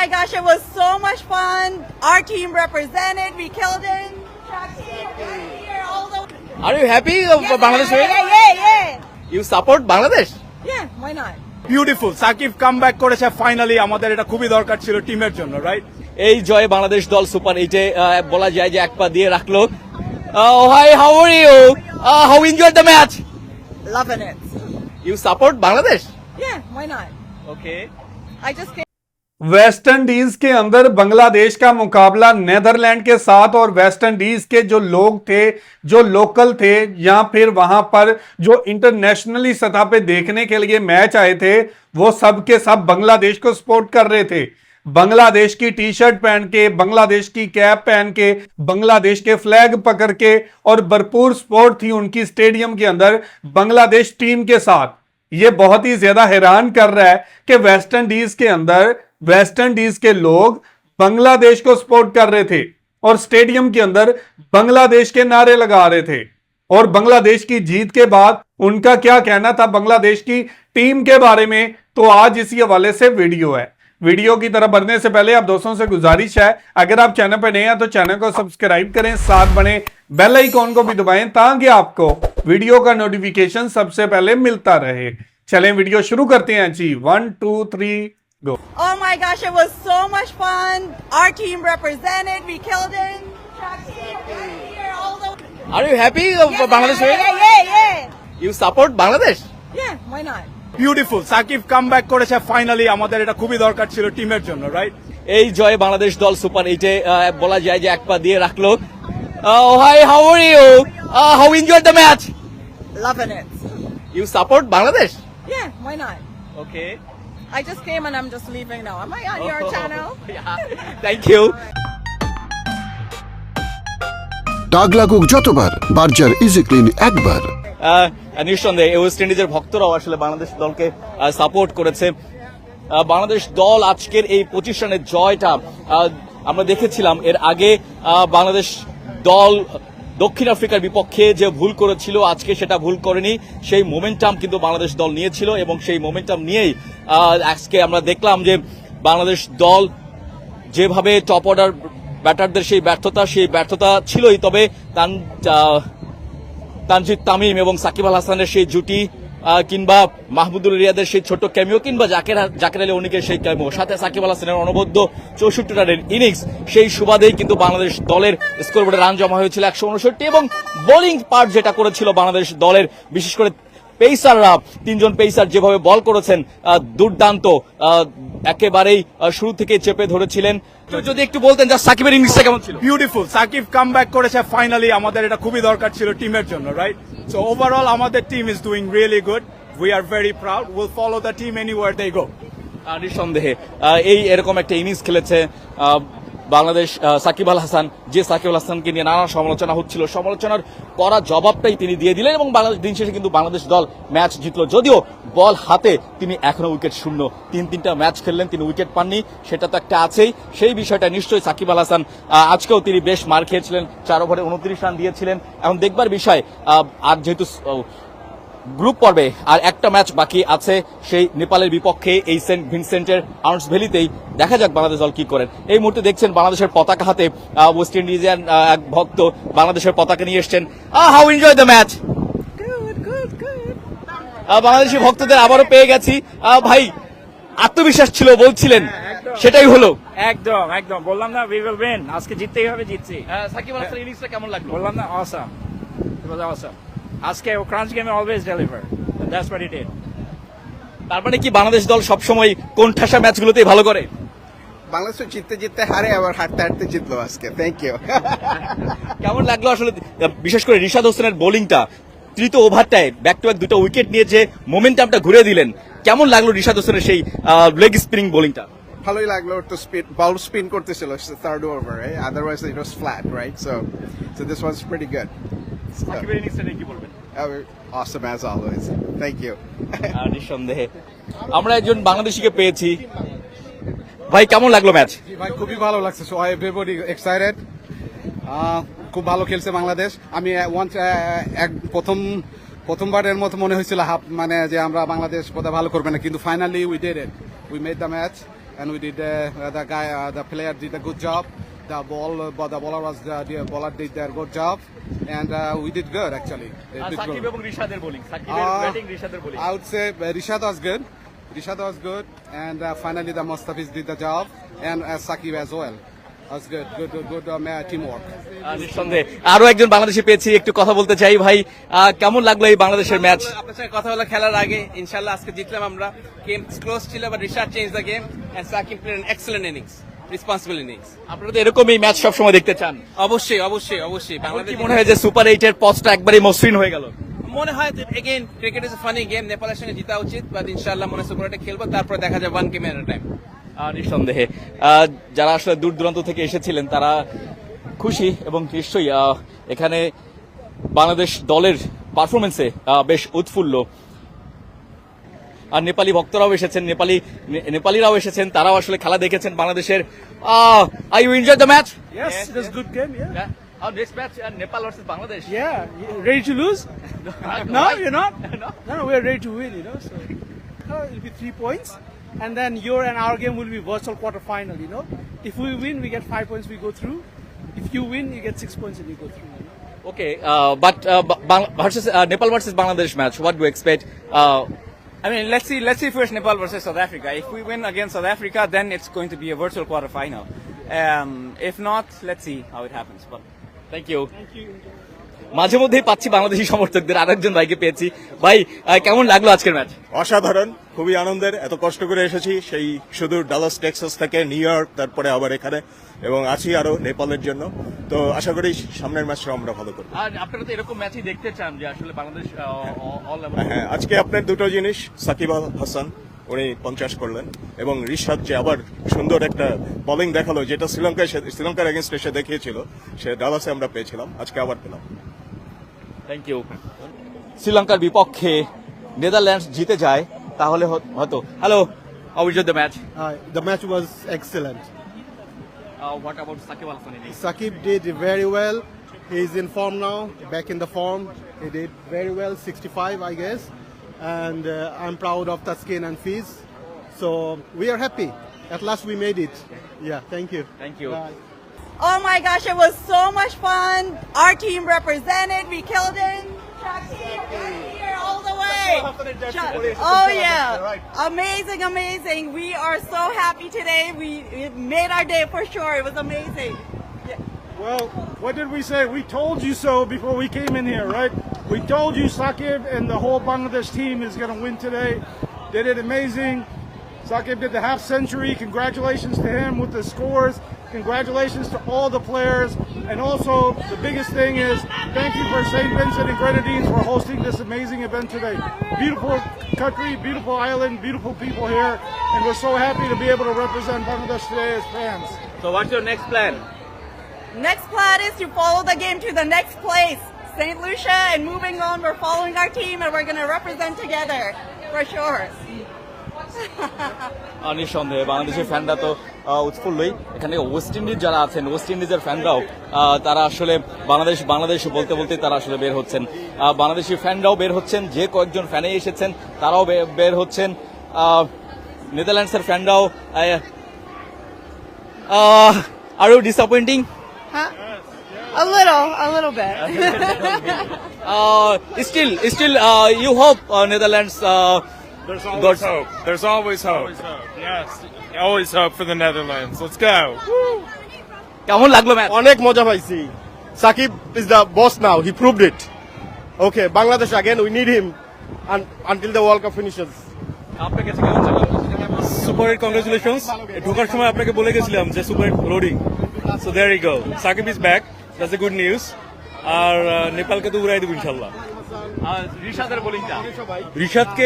my gosh, it was so much fun. Our team represented. We killed it. Track team, right here, all the are you happy Bangladesh yeah, yeah, yeah, yeah. You support Bangladesh Yeah, why not? Beautiful Sakib come back করেছে finally আমাদের এটা খুবই দরকার ছিল টিমের জন্য right এই জয়ে বাংলাদেশ দল সুপার এইটে বলা যায় যে এক পা দিয়ে রাখল hi how are you how enjoy the match Loving it. You support Bangladesh Yeah, why not? Okay I just came. West Indies के अंदर बांग्लादेश का मुकाबला नेदरलैंड के साथ और वेस्ट इंडीज के जो लोग थे, जो लोकल थे, या फिर वहाँ पर जो इंटरनेशनली सतह पे देखने के लिए मैच आए थे, वो सब के सब बांग्लादेश को सपोर्ट कर रहे थे। बांग्लादेश की टी शर्ट पहन के, बांग्लादेश की कैप पहन के, बांग्लादेश के फ्लैग पकड़ के और भरपूर सपोर्ट थी उनकी स्टेडियम के अंदर बांग्लादेश टीम के साथ। ये बहुत ही ज़्यादा हैरान कर रहा है कि वेस्ट इंडीज के अंदर वेस्ट इंडीज के लोग बांग्लादेश को सपोर्ट कर रहे थे और स्टेडियम के अंदर बांग्लादेश के नारे लगा रहे थे। और बांग्लादेश की जीत के बाद उनका क्या कहना था बांग्लादेश की टीम के बारे में? तो आज इसी हवाले से वीडियो है। वीडियो की तरफ़ बढ़ने से पहले आप दोस्तों से गुजारिश है, अगर आप चैनल पर नए हैं तो चैनल को सब्सक्राइब करें, साथ बने बेल आइकॉन को भी दबाएँ ताकि आपको वीडियो का नोटिफिकेशन सबसे पहले मिलता रहे। चलें वीडियो शुरू करते हैं जी। One, two, three go Oh my gosh, it was so much fun. Our team represented. We killed it. All the are you happy Bangladesh yeah, yeah, yeah, yeah. You support Bangladesh Yeah, why not? Beautiful Sakib come back করেছে finally আমাদের এটা খুবই দরকার ছিল টিমের জন্য right এই জয়ে বাংলাদেশ দল সুপার এইটে বলা যায় যে এক পা দিয়ে রাখল hi how are you how enjoy the match Loving it. You support Bangladesh Yeah, why not? Okay I just came and I'm just leaving now. Am I on your channel? Yeah. Thank you দাগ লাগুক যতবার Berger easy clean একবার নিঃসন্দেহে West ইন্ডিজের ভক্তরাও আসলে বাংলাদেশ দলকে support করেছে বাংলাদেশ দল আজকের এই পঁচিশ রানের জয়টা আহ, আমরা দেখেছিলাম এর আগে বাংলাদেশ দল দক্ষিণ আফ্রিকার বিপক্ষে যে ভুল করেছিল, আজকে সেটা ভুল করেনি। সেই মোমেন্টাম কিন্তু বাংলাদেশ দল নিয়েছিল এবং সেই মোমেন্টাম নিয়েই আজকে আমরা দেখলাম যে বাংলাদেশ দল যেভাবে টপ অর্ডার ব্যাটারদের সেই ব্যর্থতা সেই ব্যর্থতা ছিলই। তবে তান তানজিদ তামিম এবং সাকিব আল হাসানের সেই জুটি কিংবা মাহমুদুল রিয়াদের সেই ছোট ক্যামিও কিংবা জাকের জাকের আলী অনিকের সেই ক্যামিও সাথে সাকিব আল হাসানের অনবদ্য চৌষট্টি রানের ইনিংস। সেই সুবাদেই কিন্তু বাংলাদেশ দলের স্কোরবোর্ডে রান জমা হয়েছিল একশো উনষট্টি এবং বোলিং পার্ট যেটা করেছিল বাংলাদেশ দলের, বিশেষ করে পেসাররা তিনজন পেসার যেভাবে বল করেছেন দুর্দান্ত একেবারেই শুরু থেকে চেপে ধরেছিলেন। তো যদি একটু বলতেন যা সাকিবের ইনিংসটা কেমন ছিল? বিউটিফুল সাকিব কাম করেছে ফাইনালি আমাদের এটা খুবই দরকার ছিল টিমের জন্য রাইট সো ওভারঅল আমাদের team is doing really good we are very proud will follow the team anywhere they go নিঃসন্দেহে এই এরকম একটা ইনিংস খেলেছে। বাংলাদেশ সাকিব আল হাসান, যে সাকিব আল হাসানকে নিয়ে নানা সমালোচনা হচ্ছিল, সমালোচনার করা জবাবটাই তিনি দিয়ে দিলেন এবং বাংলাদেশ, দিন শেষে কিন্তু বাংলাদেশ দল ম্যাচ জিতলো। যদিও বল হাতে তিনি এখনও উইকেট শূন্য। তিন তিনটা ম্যাচ খেললেন, তিনি উইকেট পাননি, সেটা তো একটা আছেই। সেই বিষয়টা নিশ্চয়ই সাকিব আল হাসান আজকেও তিনি বেশ মার খেয়েছিলেন, চার ওভারে উনত্রিশ রান দিয়েছিলেন। এখন দেখবার বিষয় আর যেহেতু গ্রুপ পর্বে আর একটা ম্যাচ বাকি আছে সেই নেপালের বিপক্ষে এই সেন্ট ভিনসেন্টের আউন্স ভ্যালিতেই দেখা যাক বাংলাদেশ দল কি করেন। এই মুহূর্তে দেখছেন বাংলাদেশের পতাকা হাতে ওয়েস্ট ইন্ডিজের এক ভক্ত বাংলাদেশের পতাকা নিয়ে এসছেন। How enjoy the match. Bangladeshi ভক্তদের আবারও পেয়ে গেছি। আহ, ভাই আত্মবিশ্বাস ছিল বলছিলেন। সেটাই হলো। একদম একদম। বললাম না উই উইল উইন আজকে জিততেই হবে জিতছি। সাকিব আল হাসানের ইনিংসটা কেমন লাগল? বললাম না অসাম ইট ওয়াজ অসাম আজকে ও ক্রাঞ্চ গেমে always deliver that's what it is তার মানে কি বাংলাদেশ দল সবসময় কোণঠাসা ম্যাচগুলোতেই ভালো করে? বাংলাদেশ জিততে জিততে হারে আবার হাঁটতে হাঁটতে জিতলো আজকে। থ্যাংক ইউ কেমন লাগল আসলে বিশেষ করে রিশাদ হোসেনের বোলিংটা তৃতীয় ওভারটায় ব্যাক টু ব্যাক দুটো উইকেট নিয়ে যে মোমেন্টামটা ঘুরে দিলেন কেমন লাগল রিশাদ হোসেনের সেই লেগ স্পিনিং বোলিংটা ভালোই লাগল তো স্পিন বল স্পিন করতেছিল third over otherwise it was flat right so so this was pretty good সাকিবের ইনিংসটা নিয়ে কি বলবেন? awesome as always. Thank you. আহ, নিঃসন্দেহে। আমরা একজন বাংলাদেশিকে পেয়েছি। ভাই কেমন লাগল ম্যাচ? ভাই খুবই ভালো লাগছে। সো এভরিবডি এক্সাইটেড খুব ভালো খেলছে বাংলাদেশ। আমি ওয়ান্স এক প্রথম প্রথমবারের মতো মনে হয়েছিল হাফ মানে যে আমরা বাংলাদেশ বোধহয় ভালো করবে না। কিন্তু finally we did it we made the match did uh, the guy, uh, the player did a good job. The ball, uh, the bowler was uh, the bowler did their good job, and uh, we did good actually. Sakib good. এবং রিশাদের Uh, রিশাদের bowling I would say uh, Rishad was good. Rishad was good, and uh, finally the Mustafiz did the job, and uh, Sakib as well. Was good, good, good, good um, uh, teamwork. নিঃসন্দেহে আরও একজন বাংলাদেশি পেয়েছি একটু কথা বলতে চাই ভাই আহ, কেমন লাগল এই বাংলাদেশের ম্যাচ আপনার সঙ্গে কথা বলা খেলার আগে ইনশাল্লাহ আজকে জিতলাম আমরা গেম ক্লোজ ছিল but Rishad change the game and Sakib played excellent innings responsible innings আপনারা তো এরকমই ম্যাচ সবসময় দেখতে চান। অবশ্যই অবশ্যই অবশ্যই। বাংলাদেশ মনে হয় যে সুপার এইটের পথটা একবারই মসৃণ হয়ে গেল? মনে হয় again cricket is funny game নেপালের সঙ্গে জিতা উচিত বাট ইনশাল্লাহ মনে সুপার এটা খেলব তারপর দেখা যায় ওয়ান গেম এট টাইম আর নিঃসন্দেহে। যারা আসলে দূর দূরান্ত থেকে এসেছিলেন তারা খুশি এবং নিশ্চয়ই এখানে বাংলাদেশ দলের পারফরমেন্সে বেশ উৎফুল্ল। আর নেপালি ভক্তরাও এসেছেন নেপালি নেপালিরাও এসেছেন তারাও আসলে খেলা দেখেছেন বাংলাদেশের I you enjoy the match was good game. Yeah. Our next match, uh, Nepal versus Bangladesh. Yeah. Ready to lose? No, you're not. No. No, no, we're ready to win. You know, so uh, it'll be three points, and then your and our game will be virtual quarterfinal. You know, if we win, we get five points, we go through. If you win, you get six points and you go through. You know? Okay, uh, but uh, versus uh, Nepal versus Bangladesh match, what do you expect? Uh, I mean, let's see. Let's see first Nepal versus South Africa. If we win against South Africa, then it's going to be a virtual quarterfinal. Um, if not, let's see how it happens. But thank you. Thank you. মাঝে মধ্যেই পাচ্ছি বাংলাদেশি সমর্থকদের আরেকজন ভাইকে পেয়েছি। ভাই কেমন লাগল আজকের ম্যাচ? অসাধারণ খুবই আনন্দের এত কষ্ট করে এসেছি। সেই সুদূর ডালাস টেক্সাস থেকে নিউ ইয়র্ক তারপরে আবার এখানে এবং আছি আরও নেপালের জন্য। তো আশা করি সামনের ম্যাচটা আমরা ভালো করব। আর আপনারা তো এরকম ম্যাচই দেখতে চান যে আসলে বাংলাদেশ হ্যাঁ আজকে আপনার দুটো জিনিস সাকিব আল হাসান উনি পঞ্চাশ করলেন এবং রিশাদ যে আবার সুন্দর একটা বোলিং দেখাল যেটা শ্রীলঙ্কায় শ্রীলঙ্কার এগেনস্টে সে দেখিয়েছিল সে ডালাসে আমরা পেয়েছিলাম আজকে আবার পেলাম। থ্যাংক ইউ শ্রীলঙ্কার বিপক্ষে নেদারল্যান্ডস জিতে যায় তাহলে হ- হয়তো হ্যালো অভিযোগ the match Uh, the match was excellent. What about Sakib Al Hasan Sakib did very well. He's in form now, back in the form. He did very well, 65, I guess. And uh, I'm proud of Taskin and Fiz. So we are happy. At last we made it. Yeah, thank you. You Bye. Oh my gosh, it was so much fun. Our team represented. We killed it. Here all the way. Oh yeah, amazing, amazing. We are so happy today. We it made our day for sure. It was amazing. Well, what did we say? We told you so before we came in here, right? We told you Sakib and the whole Bangladesh team is going to win today. They Did it amazing. Sakib did the half century. Congratulations to him with the scores. Congratulations to all the players. And also, the biggest thing is thank you for St. Vincent and Grenadines for hosting this amazing event today. Beautiful country, beautiful island, beautiful people here. And we're so happy to be able to represent Bangladesh today as fans. So what's your next plan? Next plan is to follow the game to the next place, St. Lucia, and moving on. We're following our team, and we're going to represent together for sure. আহ, নিঃসন্দেহে বাংলাদেশের ফ্যানরা তো আহ, উৎফুল্লই। এখানে West Indies যারা আছেন West ইন্ডিজের ফ্যানরাও তারা আসলে বাংলাদেশ বাংলাদেশ বলতে বলতে তারা আসলে বের হচ্ছেন। বাংলাদেশি ফ্যানরাও বের হচ্ছেন যে কয়েকজন ফ্যানে এসেছেন তারাও বের হচ্ছেন। নেদারল্যান্ডসের ফ্যানরাও আরও disappointing A little, a little bit. Still still you hope Netherlands There's always hope. There's always hope. Always hope. Yes, always hope for the Netherlands. Let's go. কেমন লাগল ম্যাচ? অনেক মজা পাইছি। Sakib is the boss now he proved it okay Bangladesh again we need him until the World Cup finishes আপনার কাছে কেমন লাগল? Super hit congratulations ঢোকার সময় আপনাকে বলে গেছিলাম যে super hit loading so there you go Sakib is back that's a good news আর নেপালকে তো উড়াই দেবো বোলিংটা রিশাদকে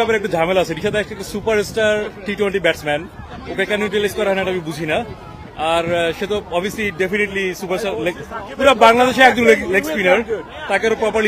ব্যাপারে একটু ঝামেলা আছে। একটা টি টোয়েন্টি ব্যাটসম্যান ওকে কেন ইউটিলাইজ করা হয় আমি বুঝি না। আর সে তো সুপারস্টার পুরো বাংলাদেশে একজন লেগ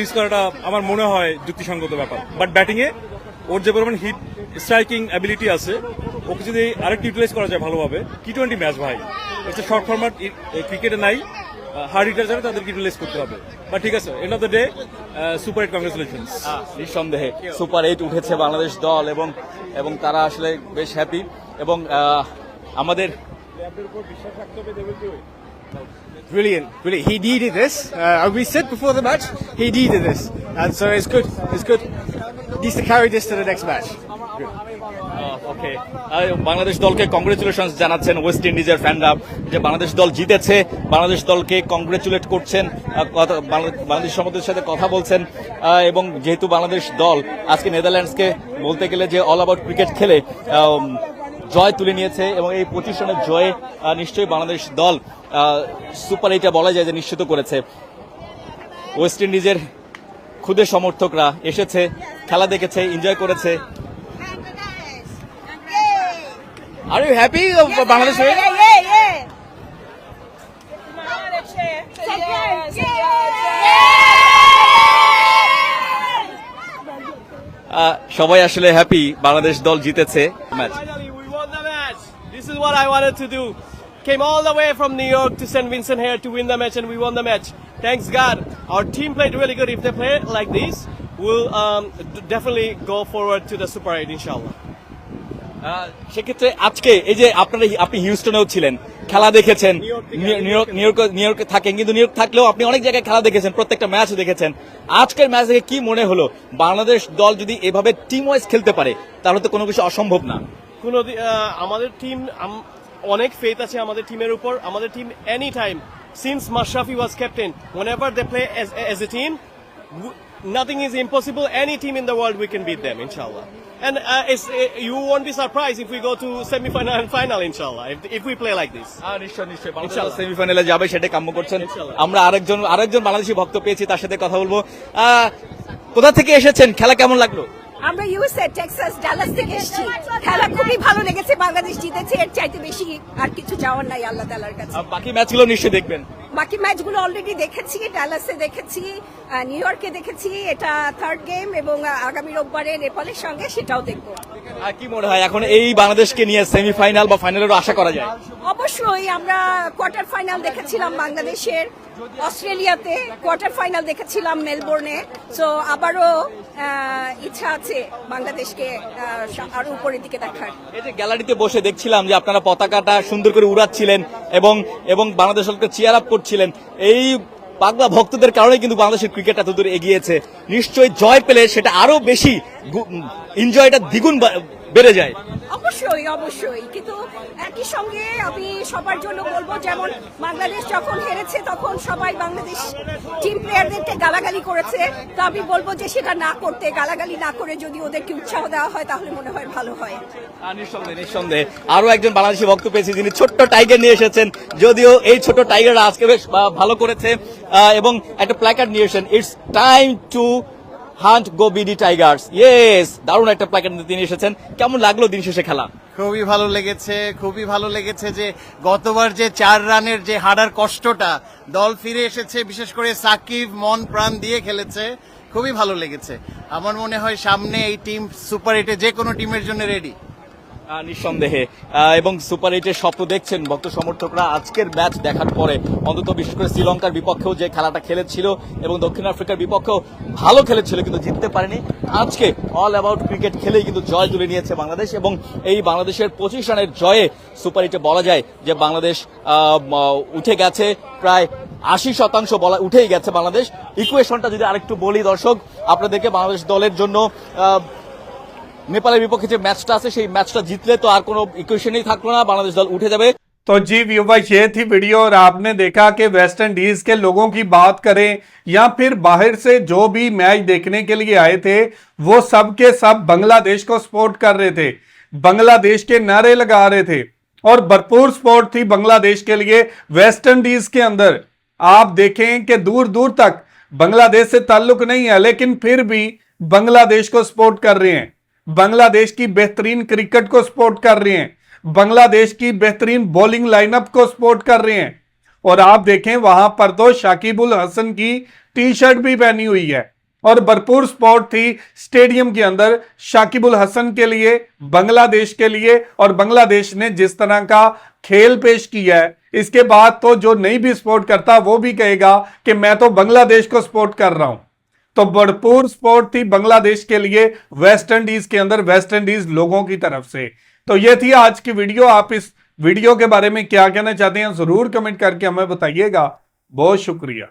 ইউজ করাটা আমার মনে হয় যুক্তিসঙ্গত ব্যাপার। বাট ব্যাটিং এ ওর যে পরিমাণ হিট স্ট্রাইকিং অ্যাবিলিটি আছে, ওকে যদি আরেকটু ইউটিলাইজ করা যায় ভালোভাবে। টি টোয়েন্টি ম্যাচ ভাই। শর্ট ফরম্যাট ক্রিকেটে নাই। হার্ড হিটার যারা তাদেরকে রিপ্লেস করতে হবে। বা ঠিক আছে end of the day super eight congratulations নিঃসন্দেহে সুপার এইট উঠেছে বাংলাদেশ দল এবং এবং তারা আসলে বেশ হ্যাপি এবং আমাদের Brilliant, brilliant. He needed this. Uh, we said before the match, he needed this. And so it's good, it's good. Needs to carry this to the next match. ওকে বাংলাদেশ দলকে কংগ্রেচুলেশন জানাচ্ছেন ওয়েস্ট ইন্ডিজের ফ্যানরা যে বাংলাদেশ দল জিতেছে বাংলাদেশ দলকে কংগ্রেচুলেট করছেন বাংলাদেশ সমাজের সাথে কথা বলছেন এবং যেহেতু বাংলাদেশ দল আজকে নেদারল্যান্ডসকে বলতে গেলে যে অল আবাউট ক্রিকেট খেলে জয় তুলে নিয়েছে এবং এই পঁচিশ রানের জয়ে নিশ্চয়ই বাংলাদেশ দল সুপার এইটা বলা যায় যে নিশ্চিত করেছে। ওয়েস্ট ইন্ডিজের খুদে সমর্থকরা এসেছে খেলা দেখেছে এনজয় করেছে। আর ইউ হ্যাপি বাংলাদেশ সবাই আসলে হ্যাপি বাংলাদেশ দল জিতেছে। Match. This is what I wanted to do. Came all the way from New York to St. Vincent here to win the match, and we won the match. Thanks God. Our team played really good. If they play like this, we'll um, definitely go forward to the Super 8, inshallah. সেক্ষেত্রে আজকে এই যে আপনারা আপনি হিউস্টনেও ছিলেন খেলা দেখেছেন new- ইয়র্কে থাকেন কিন্তু নিউ ইয়র্ক থাকলেও আপনি অনেক জায়গায় খেলা দেখেছেন প্রত্যেকটা ম্যাচ দেখেছেন আজকের ম্যাচ দেখে কি মনে হলো বাংলাদেশ দল যদি এভাবে টিম ওয়াইজ খেলতে পারে তাহলে তো কোনো কিছু অসম্ভব না কোনো আমাদের টিম অনেক ফেথ আছে আমাদের টিমের উপর। আমাদের team any time since Mashrafe was captain whenever they play as a team nothing is impossible any team in the world we can beat them ইনশাল্লাহ And uh, it's, uh, you won't be surprised if we go to semi-final and final, inshallah, if, if we play like this. Bangladesh ইনশাল্লাহ। সেমিফাইনালে যাবে সেটা কাম্য করছেন। আমরা আরেকজন আরেকজন বাংলাদেশি ভক্ত পেয়েছি তার সাথে কথা বলব। কোথা থেকে এসেছেন? খেলা কেমন লাগল? আমরা ইউএসএ টেক্সাস ডালাস থেকে এসেছি। খেলা খুবই ভালো লেগেছে বাংলাদেশ জিতেছে এর চাইতে বেশি আর কিছু চাওয়ার নাই আল্লাহ তালার কাছে। বাকি ম্যাচগুলো নিশ্চয়ই দেখবেন। বাকি ম্যাচগুলো অলরেডি দেখেছি ডালাসে দেখেছি নিউ ইয়র্কে দেখেছি এটা থার্ড গেম এবং আগামী রোববারে নেপালের সঙ্গে সেটাও দেখব। আর কি মনে হয় এখন এই বাংলাদেশকে নিয়ে সেমিফাইনাল বা ফাইনালেরও আশা করা যায়? অবশ্যই আমরা কোয়ার্টার ফাইনাল দেখেছিলাম বাংলাদেশের। অস্ট্রেলিয়াতে কোয়ার্টার ফাইনাল দেখেছিলাম মেলবোর্নে। সো আবারও ইচ্ছা আছে বাংলাদেশকে আরও উপরের দিকে দেখার। এই যে গ্যালারিতে বসে দেখছিলাম যে আপনারা পতাকাটা সুন্দর করে উড়াচ্ছিলেন এবং এবং বাংলাদেশ দলকে চেয়ার আপ করছিলেন এই পাগলা ভক্তদের কারণে কিন্তু বাংলাদেশের ক্রিকেট এত দূর এগিয়েছে। নিশ্চয়ই জয় পেলে সেটা আরও বেশি এনজয়টা দ্বিগুণ বেড়ে যায়। অবশ্যই অবশ্যই। কিন্তু একই সঙ্গে আমি সবার জন্য বলব, যেমন বাংলাদেশ যখন হেরেছে, তখন সবাই বাংলাদেশ টিম প্লেয়ারদেরকে গালাগালি করেছে। তো আমি বলব যে সেটা না করতে, গালাগালি না করে যদি ওদেরকে উৎসাহ দেওয়া হয়, তাহলে মনে হয় ভালো হয়। নিঃসন্দেহে আরও একজন বাংলাদেশি ভক্ত পেয়েছি, যিনি ছোট্ট টাইগার নিয়ে এসেছেন। যদিও এই ছোট টাইগার আজকে বেশ ভালো করেছে। এবং একটা প্ল্যাকার্ড নিয়ে এসেছেন। It's time to hunt, go BD Tigers. Yes দারুণ একটা প্ল্যাকেট তিনি এসেছেন। কেমন লাগল দিন শেষে খেলা? খুবই ভালো লেগেছে, খুবই ভালো লেগেছে যে গতবার যে চার রানের যে হারার কষ্টটা দল ফিরে এসেছে, বিশেষ করে সাকিব, মন, প্রাণ দিয়ে খেলেছে, খুবই ভালো লেগেছে। আমার মনে হয় সামনে এই টিম সুপার এইটে যে কোনো টিমের জন্য রেডি নিঃসন্দেহে। এবং সুপার এইটের স্বপ্ন দেখছেন ভক্ত সমর্থকরা। আজকের ম্যাচ দেখার পরে অন্তত বিশেষ করে শ্রীলঙ্কার বিপক্ষেও যে খেলাটা খেলেছিল এবং দক্ষিণ আফ্রিকার বিপক্ষেও ভালো খেলেছিল কিন্তু জিততে পারেনি। আজকে অল অ্যাবাউট ক্রিকেট খেলেই কিন্তু জয় তুলে নিয়েছে বাংলাদেশ এবং এই বাংলাদেশের পঁচিশ রানের জয়ে সুপার এইটে বলা যায় যে বাংলাদেশ উঠে গেছে প্রায় আশি শতাংশ বলা, উঠেই গেছে বাংলাদেশ। ইকুয়েশনটা যদি আরেকটু বলি দর্শক, আপনাদেরকে বাংলাদেশ দলের জন্য নেপালের বিপক্ষে যে ম্যাচটা আছে সেই ম্যাচটা জিতলে তো আর কোনো ইকুয়েশনই থাকলো না বাংলাদেশ দল উঠে যাবে तो जी व्यूवर्स ये थी वीडियो और आपने देखा कि वेस्ट इंडीज के लोगों की बात करें या फिर बाहर से जो भी मैच देखने के लिए आए थे वो सब के सब बांग्लादेश को सपोर्ट कर रहे थे बांग्लादेश के नारे लगा रहे थे और भरपूर सपोर्ट थी बांग्लादेश के लिए वेस्ट इंडीज के अंदर आप देखें कि दूर दूर तक बांग्लादेश से ताल्लुक नहीं है लेकिन फिर भी बांग्लादेश को सपोर्ट कर रहे हैं बांग्लादेश की बेहतरीन क्रिकेट को सपोर्ट कर रहे हैं। बांग्लादेश की बेहतरीन बॉलिंग लाइनअप को सपोर्ट कर रहे हैं। और आप देखें, वहाँ पर तो शाकिबुल हसन की टी शर्ट भी पहनी हुई है। और भरपूर स्पॉट थी स्टेडियम के अंदर शाकिबुल हसन के लिए, बांग्लादेश के लिए। और बांग्लादेश ने जिस तरह का खेल पेश किया है, इसके बाद तो जो नहीं भी सपोर्ट करता, वो भी कहेगा कि मैं तो बांग्लादेश को सपोर्ट कर रहा हूँ। तो भरपूर सपोर्ट थी बांग्लादेश के लिए वेस्ट इंडीज के अंदर वेस्ट इंडीज लोगों की तरफ़ से। तो ये थी आज की वीडियो। आप इस वीडियो के बारे में क्या कहना चाहते हैं, ज़रूर कमेंट करके हमें बताइएगा। बहुत शुक्रिया।